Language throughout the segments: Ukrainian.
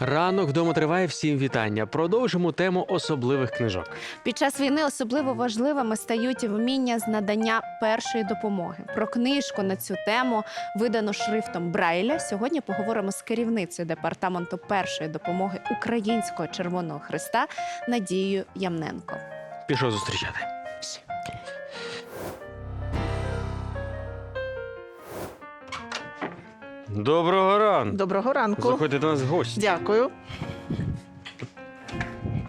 Ранок вдома триває. Всім вітання. Продовжимо тему особливих книжок. Під час війни особливо важливими стають вміння з надання першої допомоги. Про книжку на цю тему, видану шрифтом Брайля. Сьогодні поговоримо з керівницею департаменту першої допомоги Українського Червоного Христа Надією Ямненко. Пішов зустрічати. Доброго ранку. Доброго ранку. Заходьте до нас в гості. Дякую.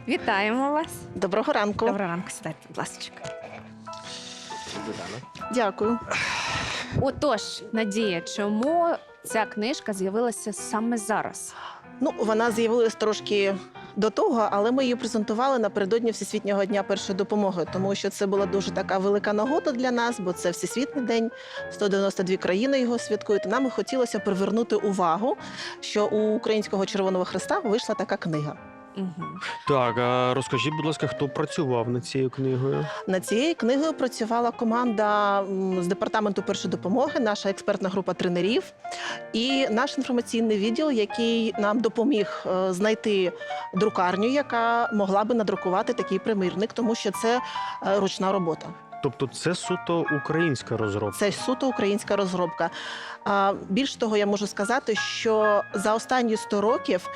Вітаємо вас. Доброго ранку. Доброго ранку, сідайте, будь ласка. Дякую. Отож, Надія, чому ця книжка з'явилася саме зараз? Ну, вона з'явилась трошки до того, але ми її презентували напередодні Всесвітнього дня першої допомоги, тому що це була дуже така велика нагода для нас, бо це Всесвітній день, 192 країни його святкують. Нам хотілося привернути увагу, що у Українського Червоного Христа вийшла така книга. Угу. Так, а розкажіть, будь ласка, хто працював над цією книгою? Над цією книгою працювала команда з департаменту першої допомоги, наша експертна група тренерів і наш інформаційний відділ, який нам допоміг е, знайти друкарню, яка могла би надрукувати такий примірник, тому що це е, ручна робота. Тобто, це суто українська розробка. Це суто українська розробка. Більш того, я можу сказати, що за останні 100 років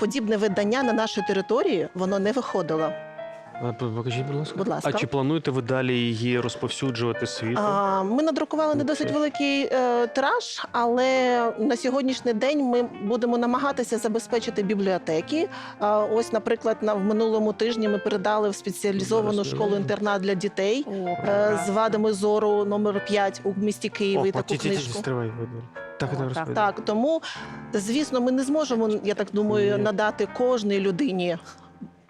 подібне видання на нашій території воно не виходило. П- Покажіть, будь ласка. Будь ласка. А чи плануєте ви далі її розповсюджувати світу? А, Ми надрукували не досить великий е, тираж, але на сьогоднішній день ми будемо намагатися забезпечити бібліотеки. А, ось, наприклад, на в минулому тижні ми передали в спеціалізовану школу інтернат для дітей О, е, з вадами зору номер 5 у місті Києві. О, таку ті- ті- ті- книжку. стривай. Так, О, так, так. Так, тому звісно, ми не зможемо, я так думаю, Ні. надати кожній людині.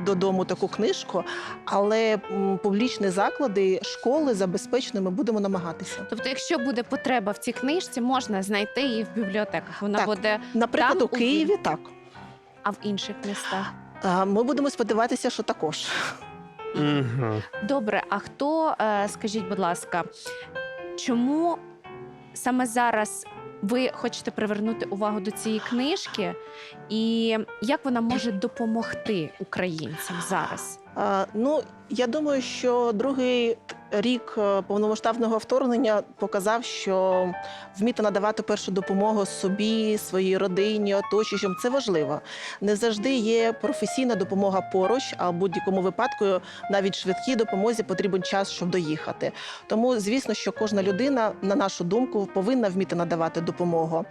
Додому таку книжку, але публічні заклади, школи забезпечені, ми будемо намагатися. Тобто, якщо буде потреба в цій книжці, можна знайти її в бібліотеках. Вона Так. буде, Наприклад, Там у Києві так. а в інших містах. Ми будемо сподіватися, що також. Добре, а хто, е, скажіть, будь ласка, чому саме зараз ви хочете привернути увагу до цієї книжки, і як вона може допомогти українцям зараз? Ну, я думаю, що другий рік е, повномасштабного вторгнення показав, що вміти надавати першу допомогу собі, своїй родині, оточуючим це важливо. Не завжди є професійна допомога поруч, а в будь-якому випадку навіть швидкій допомозі потрібен час, щоб доїхати. Тому, звісно, що кожна людина, на нашу думку, повинна вміти надавати допомогу.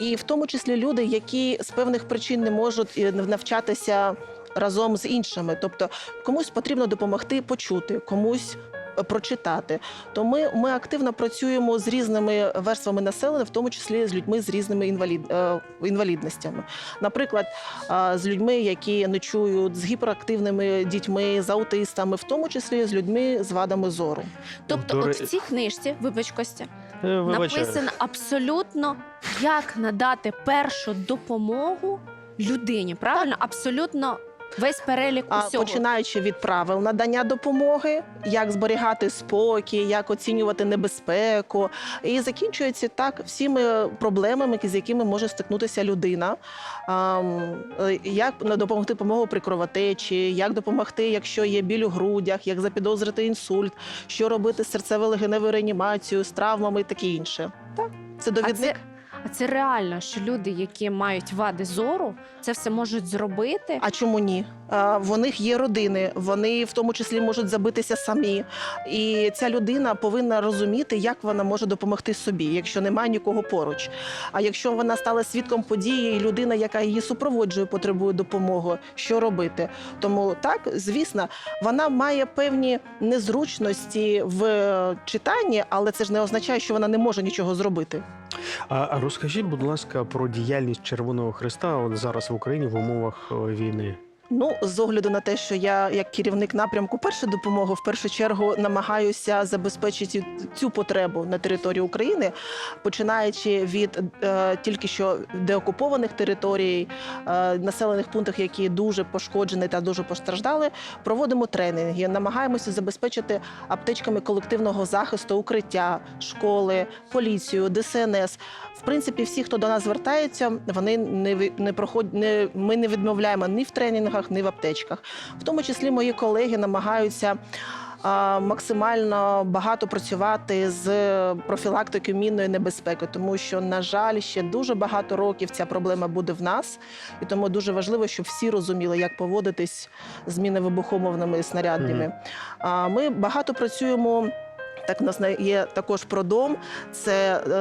І в тому числі люди, які з певних причин не можуть е, навчатися разом з іншими. Тобто комусь потрібно допомогти почути, комусь прочитати. То ми, ми активно працюємо з різними верствами населення, в тому числі з людьми з різними інвалід, е, інвалідностями. Наприклад, е, з людьми, які не чують, з гіперактивними дітьми, з аутистами, в тому числі з людьми з вадами зору. Тобто, До от в цій книжці, вибач Костя, Е, написано абсолютно, як надати першу допомогу людині. Правильно? Абсолютно весь перелік А усього. починаючи від правил надання допомоги, як зберігати спокій, як оцінювати небезпеку, і закінчується так всіми проблемами, з якими може стикнутися людина. Е, Як допомогти допомогу при кровотечі, як допомогти, якщо є біль у грудях, як запідозрити інсульт, що робити з серцево-легеневою реанімацією, з травмами і таке інше. Так, це А довідник. це, а це реально, що люди, які мають вади зору, це все можуть зробити. А чому ні? В них є родини, вони в тому числі можуть забитися самі. І ця людина повинна розуміти, як вона може допомогти собі, якщо немає нікого поруч. А якщо вона стала свідком події, і людина, яка її супроводжує, потребує допомоги, що робити? Тому так, звісно, вона має певні незручності в читанні, але це ж не означає, що вона не може нічого зробити. А розкажіть, будь ласка, про діяльність Червоного Христа зараз в Україні в умовах е, війни. Ну, з огляду на те, що я як керівник напрямку першої допомоги в першу чергу намагаюся забезпечити цю потребу на території України, починаючи від е, тільки що деокупованих територій, е, населених пунктів, які дуже пошкоджені та дуже постраждали, проводимо тренінги, намагаємося забезпечити аптечками колективного захисту, укриття, школи, поліцію, ДСНС. В принципі, всі, хто до нас звертається, вони не, не проходять, не, ми не відмовляємо ні в тренінгах, ні в аптечках. В тому числі мої колеги намагаються. Максимально багато працювати з профілактикою мінної небезпеки, тому що, на жаль, ще дуже багато років ця проблема буде в нас, і тому дуже важливо, щоб всі розуміли, як поводитись з мінно-вибухомовними снарядами. А Ми багато працюємо. Так, у нас є також продом. Це е,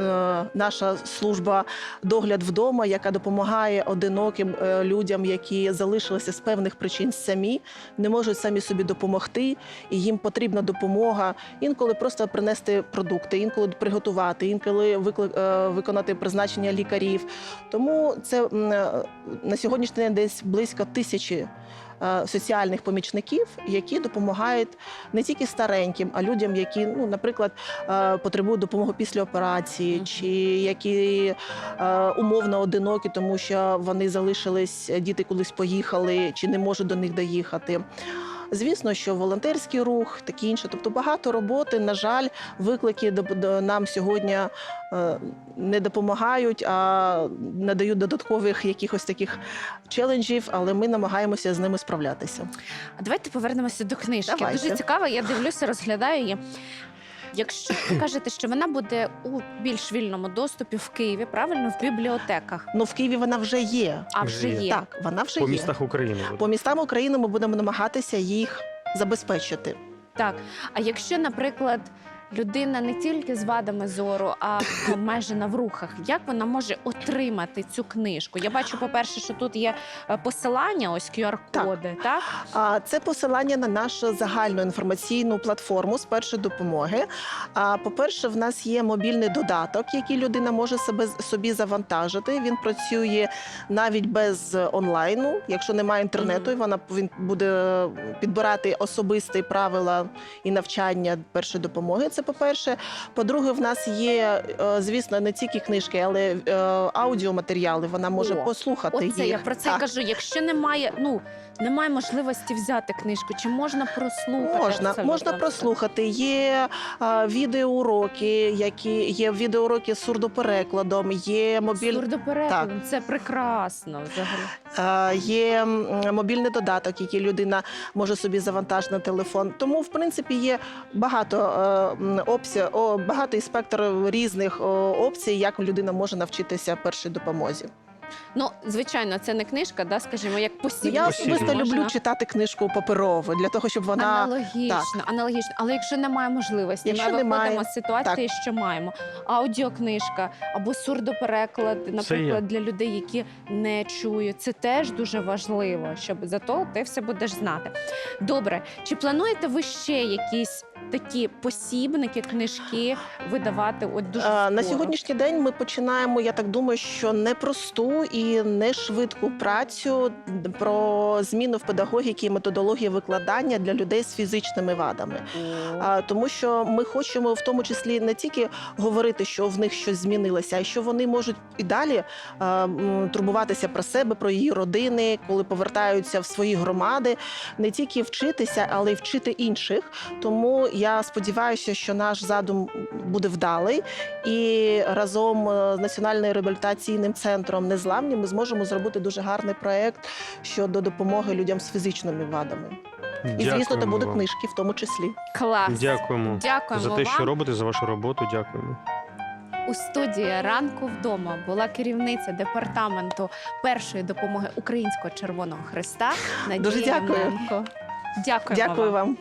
е, наша служба догляд вдома, яка допомагає одиноким е, людям, які залишилися з певних причин самі, не можуть самі собі допомогти, і їм потрібна допомога. Інколи просто принести продукти, інколи приготувати, інколи викли- е, виконати призначення лікарів. Тому це е, на сьогоднішній день десь близько тисячі. Е, Соціальних помічників, які допомагають не тільки стареньким, а людям, які, ну, наприклад, е, потребують допомоги після операції, чи які е, умовно одинокі, тому що вони залишились, діти кудись поїхали, чи не можуть до них доїхати. Звісно, що волонтерський рух, таке інше. Тобто багато роботи. На жаль, виклики нам сьогодні е, не допомагають, а надають додаткових якихось таких челенджів, але ми намагаємося з ними справлятися. А давайте повернемося до книжки. Давайте. Дуже цікаво, я дивлюся, розглядаю її. Якщо ви кажете, що вона буде у більш вільному доступі в Києві, правильно, в бібліотеках, Ну в Києві вона вже є. а Вже є. Так, вона вже По є. містах України. буде. По містам України ми будемо намагатися їх забезпечити. Так. А якщо, наприклад, людина не тільки з вадами зору, а обмежена в рухах, як вона може отримати цю книжку? Я бачу, по-перше, що тут є е, посилання, ось QR-коди, так? А це посилання на нашу загальну інформаційну платформу з першої допомоги. А по-перше, в нас є мобільний додаток, який людина може себе собі завантажити. Він працює навіть без онлайну. Якщо немає інтернету, Мгм. вона він буде підбирати особисті правила і навчання першої допомоги. Це по-перше. По-друге, в нас є, е, звісно, не тільки книжки, але е, аудіоматеріали. Вона може О, послухати Оце їх. я про це Так. кажу. Якщо немає, ну немає можливості взяти книжку, чи можна прослухати? Можна, це можна прослухати. Є а, відеоуроки, які є відеоуроки з сурдоперекладом, є мобіль... Сурдоперекладом, це прекрасно взагалі. а, є мобільний додаток, який людина може собі завантажити на телефон. Тому, в принципі, є багато е, опцій, о, багато і спектр різних опцій, як людина може навчитися першій допомозі. Ну, звичайно, це не книжка, да, скажімо, як посібник. я особисто люблю читати книжку паперову для того, щоб вона Аналогічно, аналогічно. Але якщо немає можливості, Якщо ми немає, виходимо з ситуації, що маємо аудіокнижка або сурдопереклад, наприклад, для людей, які не чують. Це теж дуже важливо, щоб зато ти все будеш знати. Добре, чи плануєте ви ще якісь такі посібники, книжки видавати? От дуже А, На сьогоднішній день ми починаємо, я так думаю, що непросту і не швидку працю про зміну в педагогіки і методології викладання для людей з фізичними вадами. Тому що ми хочемо в тому числі не тільки говорити, що в них щось змінилося, а що вони можуть і далі а, турбуватися про себе, про її родини, коли повертаються в свої громади, не тільки вчитися, але й вчити інших. Тому я сподіваюся, що наш задум буде вдалий, і разом е, з національним реабілітаційним центром Незламні ми зможемо зробити дуже гарний проект щодо допомоги людям з фізичними вадами. І звісно, це будуть вам. книжки в тому числі. Клас. Дякуємо. Дякуємо За те, вам. що робите, за вашу роботу. Дякуємо. У студії ранку вдома була керівниця департаменту першої допомоги Українського Червоного Христа Надія Дуже дякую. Євменко. Дякуємо Дякую вам. вам.